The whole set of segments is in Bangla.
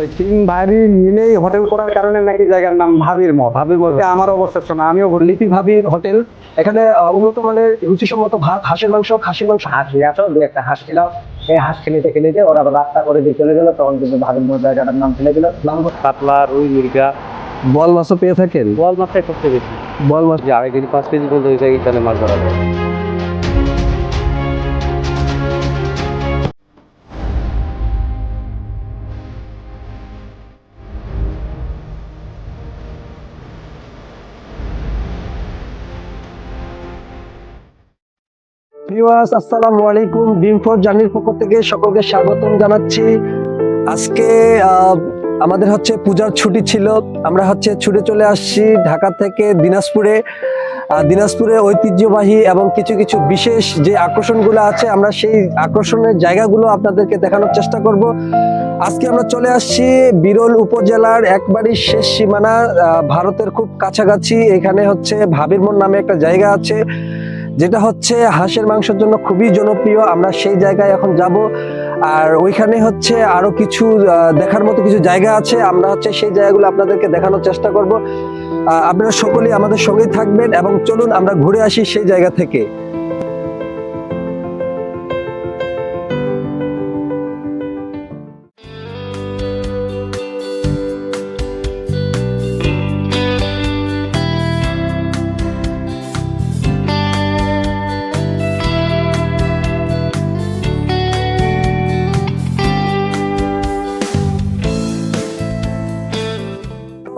ওই তিন ভাবি মিলেই হোটেল করার কারণে নাকি জায়গার নাম ভাবির মত ভাবির বলতে আমার অবস্থা শোনা আমিও লিপি ভাবির হোটেল এখানে উন্নত মানের রুচিসম্মত ভাত হাঁসের মাংস খাসির মাংস। হাঁস নিয়ে আসো দু একটা হাঁস এই হাঁস খেলিতে খেলিতে ওরা রাস্তা করে দিয়ে চলে গেলো তখন কিন্তু ভাবির মতো জায়গাটার নাম ফেলে দিল। নাম কাতলা রুই মুরগা। বল মাছও পেয়ে থাকেন? বল মাছটাই সবচেয়ে বেশি। বল মাছ। আড়াই কেজি পাঁচ কেজি পর্যন্ত ওই জায়গায় তাহলে মাছ ধরা যায়। ভিউয়ার্স, আসসালামু আলাইকুম। ড্রিম ফর জার্নির পক্ষ থেকে সকলকে স্বাগতম জানাচ্ছি। আজকে আমাদের হচ্ছে পূজার ছুটি ছিল। আমরা হচ্ছে ছুটে চলে আসছি ঢাকা থেকে দিনাজপুরে। দিনাজপুরে ঐতিহ্যবাহী এবং কিছু কিছু বিশেষ যে আকর্ষণগুলো আছে, আমরা সেই আকর্ষণের জায়গাগুলো আপনাদেরকে দেখানোর চেষ্টা করব। আজকে আমরা চলে আসছি বিরল উপজেলার একবারই শেষ সীমানা ভারতের খুব কাছাকাছি। এখানে হচ্ছে ভাবিরমন নামে একটা জায়গা আছে। যেটা হচ্ছে হাঁসের মাংসের জন্য খুবই জনপ্রিয়। আমরা সেই জায়গায় এখন যাব। আর ওইখানে হচ্ছে আরও কিছু দেখার মতো কিছু জায়গা আছে। আমরা হচ্ছে সেই জায়গাগুলো আপনাদেরকে দেখানোর চেষ্টা করব। আপনারা সকলেই আমাদের সঙ্গেই থাকবেন এবং চলুন আমরা ঘুরে আসি সেই জায়গা থেকে।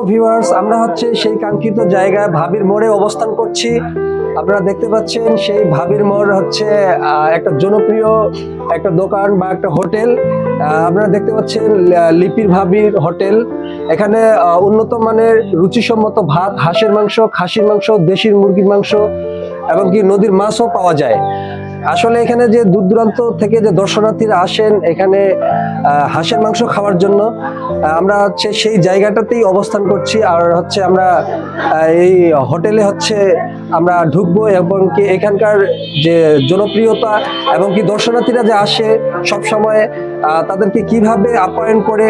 ভিউয়ার্স আমরা হচ্ছে সেই কাঙ্ক্ষিত জায়গায় ভাবির মোড়ে অবস্থান করছি। আপনারা দেখতে পাচ্ছেন সেই ভাবির মোড় হচ্ছে একটা জনপ্রিয় একটা দোকান বা একটা হোটেল। আপনারা দেখতে পাচ্ছেন লিপির ভাবির হোটেল। এখানে উন্নত মানের রুচিসম্মত ভাত, হাঁসের মাংস, খাসির মাংস, দেশির মুরগির মাংস, এবং কি নদীর মাছও পাওয়া যায়। আসলে এখানে যে দূর দূরান্ত থেকে যে দর্শনার্থীরা আসেন, এখানে হাঁসের মাংস খাওয়ার জন্য আমরা হচ্ছে সেই জায়গাটাতেই অবস্থান করছি আর হচ্ছে আমরা এই হোটেলে হচ্ছে আমরা ঢুকবো এবং কি এখানকার যে জনপ্রিয়তা এবং কি দর্শনার্থীরা যে আসে সব সময় তাদেরকে কীভাবে আপ্যায়ন করে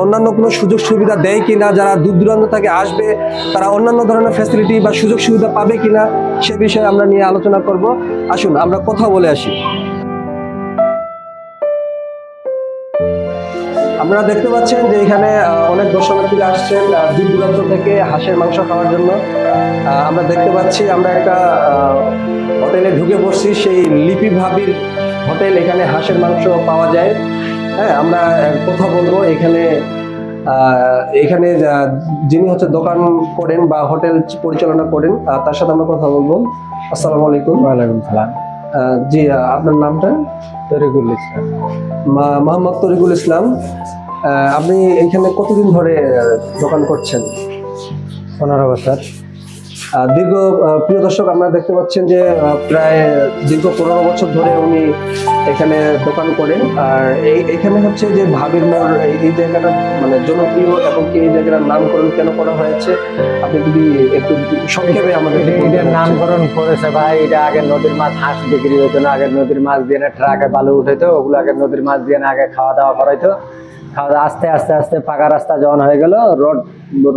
অন্যান্য কোনো সুযোগ সুবিধা দেয় কিনা, যারা দূর দূরান্ত থেকে আসবে, তারা অন্যান্য ধরনের ফ্যাসিলিটি বা সুযোগ সুবিধা পাবে কিনা, সে বিষয়ে আমরা নিয়ে আলোচনা করব। আসুন, আমরা কথা বলে আসি। আপনারা দেখতে পাচ্ছেন যে এখানে অনেক দর্শনার্থীরা আসছেন দূর দূরান্ত থেকে হাঁসের মাংস খাওয়ার জন্য। আমরা দেখতে পাচ্ছি, আমরা একটা হোটেলে ঢুকে পড়ছি, সেই লিপি ভাবির হোটেল, এখানে হাঁসের মাংস পাওয়া যায়। হ্যাঁ আমরা কথা বলব এখানে এখানে যিনি হচ্ছে দোকান করেন বা হোটেল পরিচালনা করেন তার সাথে আমরা কথা বলব। আসসালামু আলাইকুম। ওয়ালাইকুম সালাম। জি আপনার নামটা? তরিকুল ইসলাম। মা- মোহাম্মদ তরিকুল ইসলাম। আপনি এখানে কতদিন ধরে দোকান করছেন? পনেরো বছর। দীর্ঘ প্রিয় দর্শক আপনারা দেখতে পাচ্ছেন যে প্রায় দীর্ঘ পনেরো বছর ধরে উনি এখানে দোকান করেন আর এখানে হচ্ছে যে ভাবির মোড় এই- জায়গাটা মানে জনপ্রিয় এবং কি এই জায়গাটার নামকরণ কেন করা হয়েছে? আপনি যদি একটু সংক্ষেপে আমাদের এটার নামকরণ করেছে ভাই এটা আগে নদীর মাছ হাঁস বিক্রি হতো না আগে নদীর মাছ দিয়ে না ট্রাকে বালু তো ওগুলো আগে নদীর মাছ দিয়ে আগে খাওয়া দাওয়া করাইতো। আস্তে আস্তে আস্তে পাকা রাস্তা যখন হয়ে গেল রোড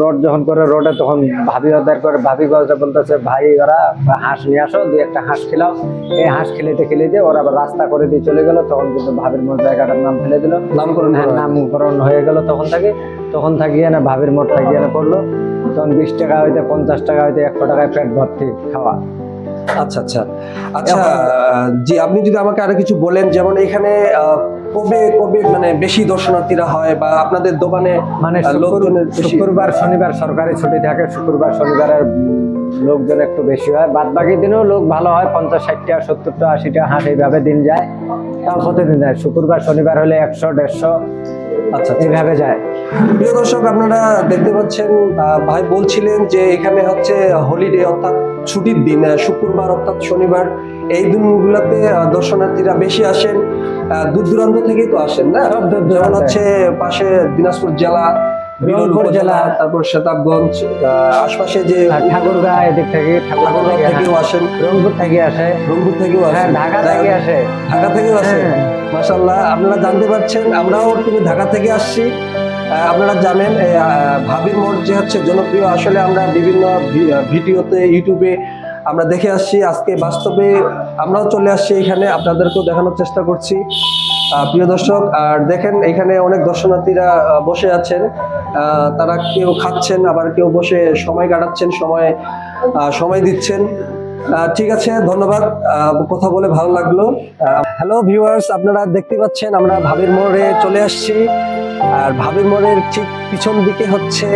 রোড যখন করে রোডে তখন ভাবি ওদের করে ভাবি বলতে বলতেছে ভাই ওরা হাঁস নিয়ে আসো দুই একটা হাঁস খেলাও। এই হাঁস খেলিতে খেলিতে ওরা আবার রাস্তা করে দিয়ে চলে গেল তখন কিন্তু ভাবির মোড় জায়গাটার নাম ফেলে দিল। নামকরণ হ্যাঁ, নামকরণ হয়ে গেল তখন থেকে। তখন থাকিয়ে না ভাবির মোট থাকিয়ে না পড়ল। তখন বিশ টাকা হইতে পঞ্চাশ টাকা হইতে একশো টাকায় পেট ভর্তি খাওয়া। আচ্ছা আচ্ছা। আচ্ছা জি আপনি যদি আমাকে আরও কিছু বলেন যেমন এখানে আহ, কবে কবে মানে বেশি দর্শনার্থীরা হয় বা আপনাদের দোকানে মানে লোকজনের শুক্রবার শনিবার সরকারি ছুটি থাকে। শুক্রবার শনিবারের লোকজন একটু বেশি হয়। বাদ বাকি দিনেও লোক ভালো হয়। পঞ্চাশ ষাটটা সত্তরটা আশিটা হাঁস এইভাবে দিন যায়। তাও প্রতিদিন যায়। শুক্রবার শনিবার হলে একশো দেড়শো আচ্ছা আচ্ছা। এইভাবে যায়। প্রিয় দর্শক আপনারা দেখতে পাচ্ছেন ভাই বলছিলেন যে এখানে হচ্ছে হলিডে অর্থাৎ ছুটির দিন শুক্রবার অর্থাৎ শনিবার। এই দিনগুলোতে দর্শনার্থীরা বেশি আসেন। দূর দূরান্ত থেকেই তো আসেন না? যেমন হচ্ছে পাশে দিনাজপুর জেলা বিরল রংপুর উপজেলা জেলা। তারপর আহ, আশপাশে যে ঠাকুরগাঁ এদিক থেকে ঠাকুরগাঁ থেকেও আসেন। রংপুর থেকে আসে। রংপুর থেকেও হ্যাঁ আসেন। ঢাকা থেকে আসে। ঢাকা থেকেও আসেন। হ্যাঁ। মাশাল্লাহ আপনারা জানতে পারছেন আমরাও তুমি ঢাকা থেকে আসছি। আপনারা জানেন ভাবির মোড় যে হচ্ছে জনপ্রিয় আসলে আমরা বিভিন্ন ভিডিওতে ইউটিউবে আমরা দেখে আসছি, আজকে বাস্তবে আমরাও চলে আসছি এখানে, আপনাদেরকেও দেখানোর চেষ্টা করছি। প্রিয় দর্শক, আর দেখেন এখানে অনেক দর্শনার্থীরা বসে আছেন। তারা কেউ খাচ্ছেন, আবার কেউ বসে সময় কাটাচ্ছেন, সময় সময় দিচ্ছেন। ঠিক আছে, ধন্যবাদ। কথা বলে ভালো লাগল। হ্যালো ভিউয়ার্স, আপনারা দেখতে পাচ্ছেন, আমরা ভাবির মোড়ে চলে আসছি। আর ভাবির মোড়ের ঠিক পিছন দিকে হচ্ছে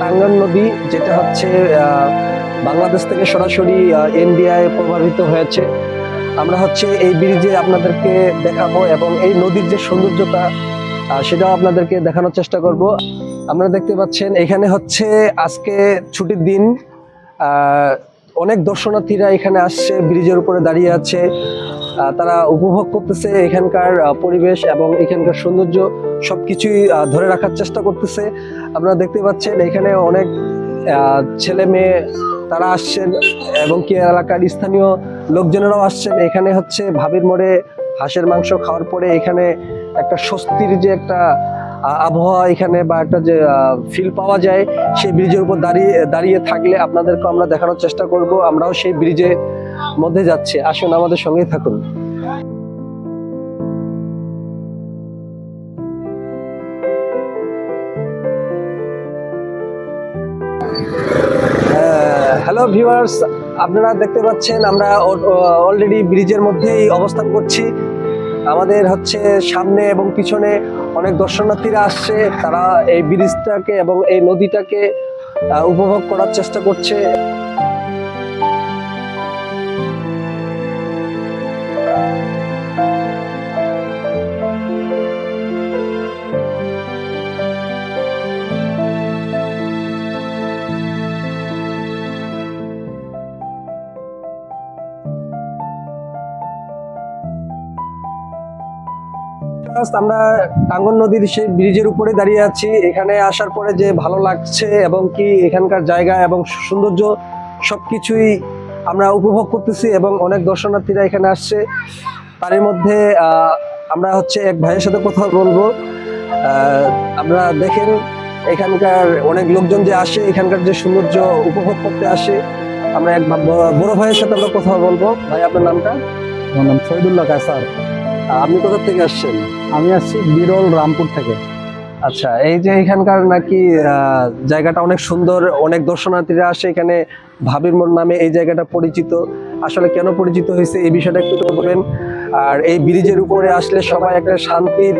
টাঙ্গান নদী, যেটা হচ্ছে বাংলাদেশ থেকে সরাসরি ইন্ডিয়ায় প্রভাবিত হয়েছে। আমরা হচ্ছে এই ব্রিজে আপনাদেরকে দেখাবো এবং এই নদীর যে সৌন্দর্যতা সেটাও আপনাদেরকে দেখানোর চেষ্টা করব। আপনারা দেখতে পাচ্ছেন, এখানে হচ্ছে আজকে ছুটির দিন। অনেক দর্শনার্থীরা এখানে আসছে, ব্রিজের উপরে দাঁড়িয়ে আছে। তারা উপভোগ করতেছে এখানকার পরিবেশ এবং এখানকার সৌন্দর্য সবকিছুই আহ, ধরে রাখার চেষ্টা করতেছে। আপনারা দেখতে পাচ্ছেন এখানে অনেক ছেলে মেয়ে তারা আসছেন এবং কি এলাকার স্থানীয় লোকজনেরাও আসছেন। এখানে হচ্ছে ভাবির মোড়ে হাঁসের মাংস খাওয়ার পরে এখানে একটা স্বস্তির যে একটা আবহাওয়া এখানে বা একটা যে ফিল পাওয়া যায় সেই ব্রিজের উপর দাঁড়িয়ে দাঁড়িয়ে থাকলে আপনাদেরকে আমরা দেখানোর চেষ্টা করব। আমরাও সেই ব্রিজের মধ্যে যাচ্ছে, আসুন আমাদের সঙ্গেই থাকুন। হ্যালো ভিউয়ার্স আপনারা দেখতে পাচ্ছেন, আমরা অলরেডি ব্রিজের মধ্যেই অবস্থান করছি। আমাদের হচ্ছে সামনে এবং পিছনে অনেক দর্শনার্থীরা আসছে, তারা এই ব্রিজটাকে এবং এই নদীটাকে উপভোগ করার চেষ্টা করছে। আমরা টাঙ্গন নদীর সেই ব্রিজের উপরে দাঁড়িয়ে আছি। এখানে আসার পরে যে ভালো লাগছে এবং কি এখানকার জায়গা এবং সৌন্দর্য সবকিছুই আমরা উপভোগ করতেছি এবং অনেক দর্শনার্থীরা এখানে আসছে। তারই মধ্যে আমরা হচ্ছে এক ভাইয়ের সাথে কথা বলব। আমরা দেখেন এখানকার অনেক লোকজন যে আসে এখানকার যে সৌন্দর্য উপভোগ করতে আসে। আমরা এক বড় ভাইয়ের সাথে আমরা কথা বলব। ভাই আপনার নামটা? আমার নাম শহীদুল্লাহ কায়সার। আহ, আপনি কোথা থেকে আসছেন? আমি আসছি বিরল রামপুর থেকে। আচ্ছা এই যে এখানকার নাকি জায়গাটা অনেক সুন্দর অনেক দর্শনার্থীরা আসে এখানে ভাবির মোড় নামে এই জায়গাটা পরিচিত। আসলে কেন পরিচিত হয়েছে এই বিষয়টা একটু বলবেন আর এই ব্রিজের উপরে আসলে সবাই একটা শান্তির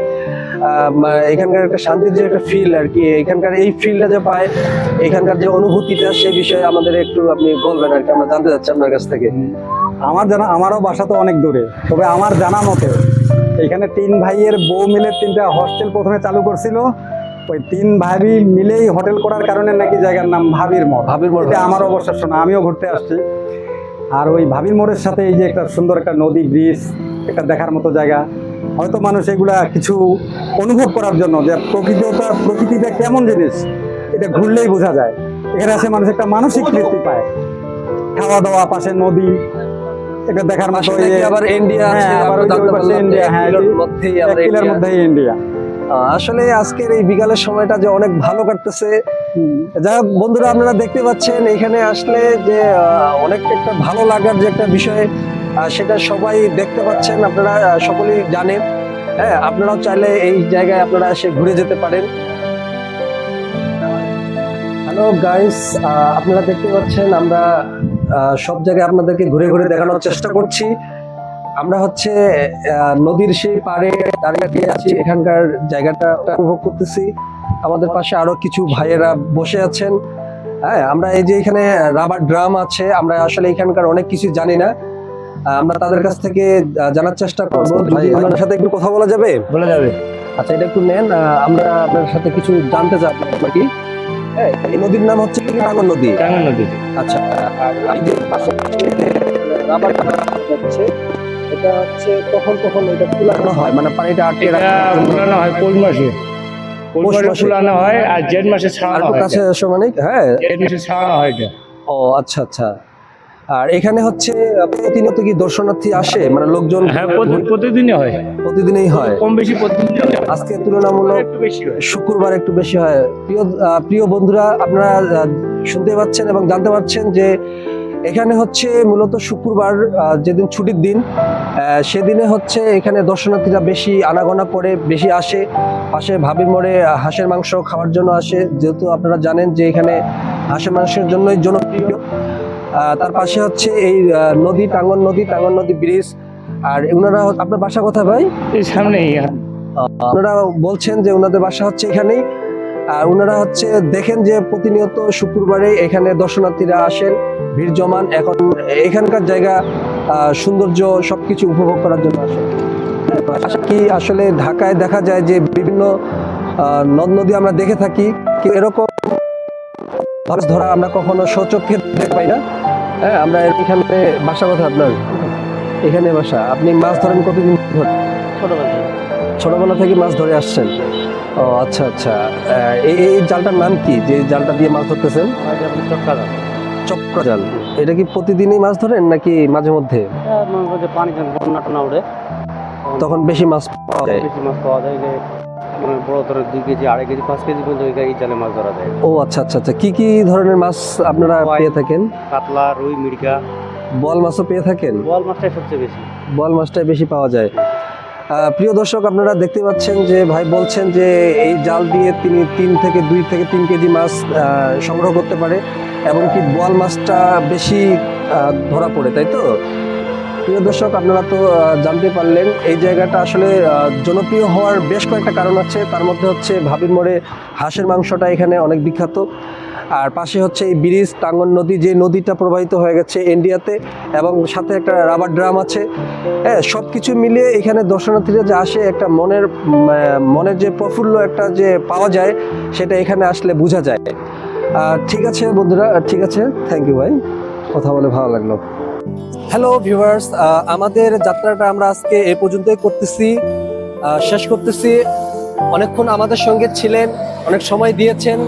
এখানকার একটা শান্তির যে একটা ফিল আর কি এখানকার এই ফিলটা যে পায় এখানকার যে অনুভূতিটা সেই বিষয়ে আমাদের একটু আপনি বলবেন আর কি আমরা জানতে চাচ্ছি আপনার কাছ থেকে। আমার জানা আমারও বাসা তো অনেক দূরে তবে আমার জানা মতে এখানে তিন ভাইয়ের বউ মিলে তিনটা হস্টেল প্রথমে চালু করছিল। ওই তিন ভাবি মিলেই হোটেল করার কারণে নাকি জায়গার নাম ভাবির মোড়। ভাবির মোড় এটা আমার অবশ্য শোনা আমিও ঘুরতে আসছি। আর ওই ভাবির মোড়ের সাথে এই যে একটা সুন্দর একটা নদী ব্রিজ একটা দেখার মতো জায়গা। হয়তো মানুষ এগুলা কিছু অনুভব করার জন্য যে প্রকৃতিটা প্রকৃতিটা কেমন জিনিস এটা ঘুরলেই বোঝা যায়। এখানে আসে মানুষ একটা মানসিক তৃপ্তি পায়। খাওয়া দাওয়া পাশে নদী এটা দেখার মতো আবার ইন্ডিয়া আছে হ্যাঁ, আবার যে যে ইন্ডিয়া, হ্যাঁ, মধ্যেই আবার ইন্ডিয়া। মধ্যেই ইন্ডিয়া আসলে আজকের এই বিকালের সময়টা যে অনেক ভালো কাটতেছে। হোক বন্ধুরা আপনারা দেখতে পাচ্ছেন এখানে আসলে যে অনেক একটা ভালো লাগার যে একটা বিষয় সেটা সবাই দেখতে পাচ্ছেন আপনারা সকলেই জানেন। হ্যাঁ আপনারাও চাইলে এই জায়গায় আপনারা এসে ঘুরে যেতে পারেন। হ্যালো গাইস আপনারা দেখতে পাচ্ছেন আমরা সব জায়গায় আপনাদেরকে ঘুরে ঘুরে দেখানোর চেষ্টা করছি। আমরা হচ্ছে নদীর সেই পাড়ে দাঁড়িয়ে আছি। এখানকার জায়গাটা উপভোগ করতেছি। আমাদের পাশে আরও কিছু ভাইয়েরা বসে আছেন। হ্যাঁ আমরা এই যে এখানে রাবার ড্রাম আছে আমরা আসলে এখানকার অনেক কিছু জানি না। আমরা তাদের কাছ থেকে জানার চেষ্টা করব। ভাই আপনার সাথে একটু কথা বলা যাবে? বলে যাবে। আচ্ছা এটা একটু নেন। আমরা আপনার সাথে কিছু জানতে চাই আপনার কি হ্যাঁ, এই নদীর নাম হচ্ছে টাঙ্গন নদী। টাঙ্গাল নদী। আচ্ছা এই যে পাশে রাবার হচ্ছে এটা হচ্ছে কখন কখন এটা তুলানো হয়? মানে পানিটা আটকে রাখা ফুলানো হয় কোন মাসে। ফুলানো হয় আর জেঠ মাসে ছাড়ানো হয় কাছে মানে হ্যাঁ? জেঠ মাসে ছাড়ানো হয় এটা। ও আচ্ছা আচ্ছা। আর এখানে হচ্ছে প্রতিনিয়ত কি দর্শনার্থী আসে? মানে লোকজন হ্যাঁ প্রতিদিনই হয়। প্রতিদিনই হয়। কম বেশি প্রতিদিনই হয়। আজকে তুলনামূলক একটু বেশি হয়। শুক্রবার একটু বেশি হয়। প্রিয় প্রিয় বন্ধুরা আপনারা শুনতে পাচ্ছেন এবং জানতে পারছেন যে এখানে হচ্ছে মূলত শুক্রবার যেদিন ছুটির দিন আহ, সেদিনে হচ্ছে এখানে দর্শনার্থীরা বেশি আনাগোনা করে বেশি আসে। পাশে ভাবির মোড়ে হাঁসের মাংস খাওয়ার জন্য আসে। যেহেতু আপনারা জানেন যে এখানে হাঁসের মাংসের জন্যই জনপ্রিয়। তার পাশে হচ্ছে এই নদী টাঙ্গন নদী টাঙ্গন নদী ব্রিজ আর ওনারা আপনার বাসা কোথায় ভাই? এই সামনেই ওনারা বলছেন যে ওনাদের বাসা হচ্ছে এখানেই। আর ওনারা হচ্ছে দেখেন যে প্রতিনিয়ত শুক্রবারে এখানে দর্শনার্থীরা আসেন ভিড় জমান। এখন এখানকার জায়গা আহ, সৌন্দর্য সবকিছু উপভোগ করার জন্য আসেন। কি আসলে ঢাকায় দেখা যায় যে বিভিন্ন আহ, নদ নদী আমরা দেখে থাকি। এরকম মাছ ধরা আমরা কখনো সচক্ষে দেখতে পাই না। হ্যাঁ আমরা এখানে বাসা কথা আপনার। এখানে বাসা। আপনি মাছ ধরেন কতদিন ধরে? ছোটবেলা থেকে মাছ ধরে আসছেন। ও আচ্ছা আচ্ছা। এই এই জালটার নাম কি? যে জালটা দিয়ে মাছ ধরতেছেন? চক্র জাল এটা কি প্রতিদিনই মাছ ধরেন নাকি মাঝে মধ্যে? পানি বন্যা টনা উঠে তখন বেশি মাছ পাওয়া যায়। বেশি মাছ পাওয়া যায় বড় ধরনের দুই কেজি আড়াই কেজি পাঁচ কেজি পর্যন্ত এই জালে মাছ ধরা যায়। ও আচ্ছা আচ্ছা আচ্ছা। কি কি ধরনের মাছ আপনারা। পেয়ে থাকেন? কাতলা রুই মির্গা বল মাছও পেয়ে থাকেন? বোয়াল মাছটাই সবচেয়ে বেশি। বল মাছটাই বেশি পাওয়া যায়। প্রিয় দর্শক আপনারা দেখতে পাচ্ছেন যে ভাই বলছেন যে এই জাল দিয়ে তিনি তিন থেকে দুই থেকে তিন কেজি মাছ সংগ্রহ করতে পারে এবং কি বোয়াল মাছটা বেশি ধরা পড়ে তাই তো? প্রিয় দর্শক, আপনারা তো জানতে পারলেন, এই জায়গাটা আসলে জনপ্রিয় হওয়ার বেশ কয়েকটা কারণ আছে। তার মধ্যে হচ্ছে ভাবির মোড়ে হাঁসের মাংসটা এখানে অনেক বিখ্যাত। আর পাশে হচ্ছে এই ব্রিজ, টাঙ্গন নদী, যে নদীটা প্রবাহিত হয়ে গেছে ইন্ডিয়াতে, এবং সাথে একটা রাবার ড্রাম আছে। হ্যাঁ সব কিছু মিলিয়ে এখানে দর্শনার্থীরা যে আসে, একটা মনের মনের যে প্রফুল্ল একটা যে পাওয়া যায়, সেটা এখানে আসলে বোঝা যায়। ঠিক আছে বন্ধুরা, ঠিক আছে। থ্যাংক ইউ ভাই। কথা বলে ভালো লাগল। হ্যালো ভিউয়ার্স আমাদের যাত্রাটা আমরা আজকে এ পর্যন্তই করতেছি। শেষ করতেছি। অনেকক্ষণ আমাদের সঙ্গে ছিলেন, অনেক সময় দিয়েছেন।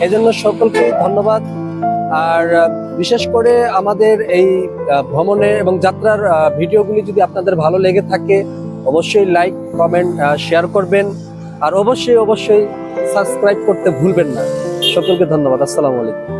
এজন্য সকলকে ধন্যবাদ। আর, বিশেষ করে আমাদের এই ভ্রমণের এবং যাত্রার ভিডিওগুলি যদি আপনাদের ভালো লেগে থাকে, অবশ্যই লাইক, কমেন্ট শেয়ার করবেন। আর অবশ্যই অবশ্যই সাবস্ক্রাইব করতে ভুলবেন না। সকলকে ধন্যবাদ। আসসালামু আলাইকুম।